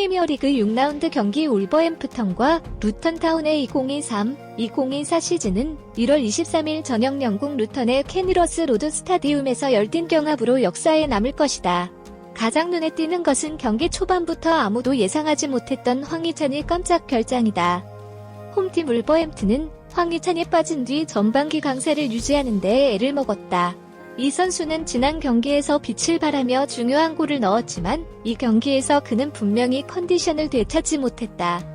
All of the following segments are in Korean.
프리미어리그 6라운드 경기 울버햄프턴과 루턴타운의 2023-2024 시즌은 1월 23일 저녁 영국 루턴의 캐니러스 로드 스타디움에서 열띤 경합으로 역사에 남을 것이다. 가장 눈에 띄는 것은 경기 초반부터 아무도 예상하지 못했던 황희찬의 깜짝 결장이다. 홈팀 울버햄튼은 황희찬이 빠진 뒤 전반기 강세를 유지하는 데 애를 먹었다. 이 선수는 지난 경기에서 빛을 발하며 중요한 골을 넣었지만 이 경기에서 그는 분명히 컨디션을 되찾지 못했다.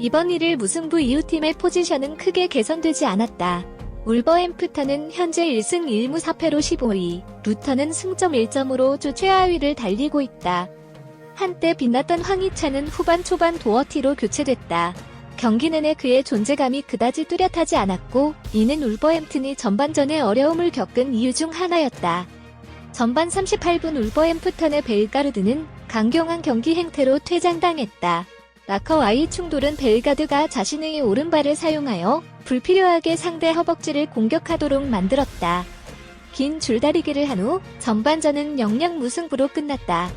이번 1일 무승부 이후 팀의 포지션은 크게 개선되지 않았다. 울버햄프턴은 현재 1승 1무 4패로 15위, 루턴은 승점 1점으로 주 최하위를 달리고 있다. 한때 빛났던 황희찬은 후반 초반 도어티로 교체됐다. 경기 내내 그의 존재감이 그다지 뚜렷하지 않았고 이는 울버햄튼이 전반전에 어려움을 겪은 이유 중 하나였다. 전반 38분 울버햄프턴의 벨가르드는 강경한 경기 행태로 퇴장당했다. 라커와의 충돌은 벨가드가 자신의 오른발을 사용하여 불필요하게 상대 허벅지를 공격하도록 만들었다. 긴 줄다리기를 한 후 전반전은 영영 무승부로 끝났다.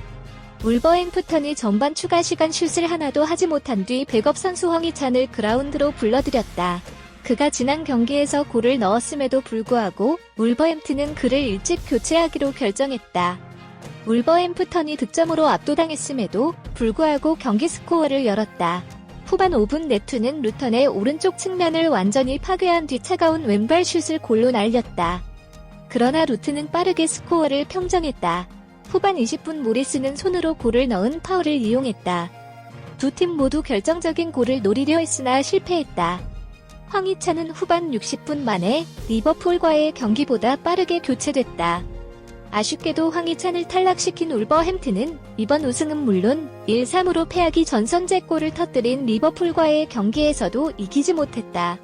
울버햄프턴이 전반 추가 시간 슛을 하나도 하지 못한 뒤 백업 선수 황희찬을 그라운드로 불러들였다. 그가 지난 경기에서 골을 넣었음에도 불구하고 울버햄튼은 그를 일찍 교체하기로 결정했다. 울버햄프턴이 득점으로 압도당했음에도 불구하고 경기 스코어를 열었다. 후반 5분 네투는 루턴의 오른쪽 측면을 완전히 파괴한 뒤 차가운 왼발 슛을 골로 날렸다. 그러나 루트는 빠르게 스코어를 평정했다. 후반 20분 모리스는 손으로 골을 넣은 파울을 이용했다. 두 팀 모두 결정적인 골을 노리려 했으나 실패했다. 황희찬은 후반 60분 만에 리버풀과의 경기보다 빠르게 교체됐다. 아쉽게도 황희찬을 탈락시킨 울버햄튼은 이번 우승은 물론 1-3으로 패하기 전 선제골을 터뜨린 리버풀과의 경기에서도 이기지 못했다.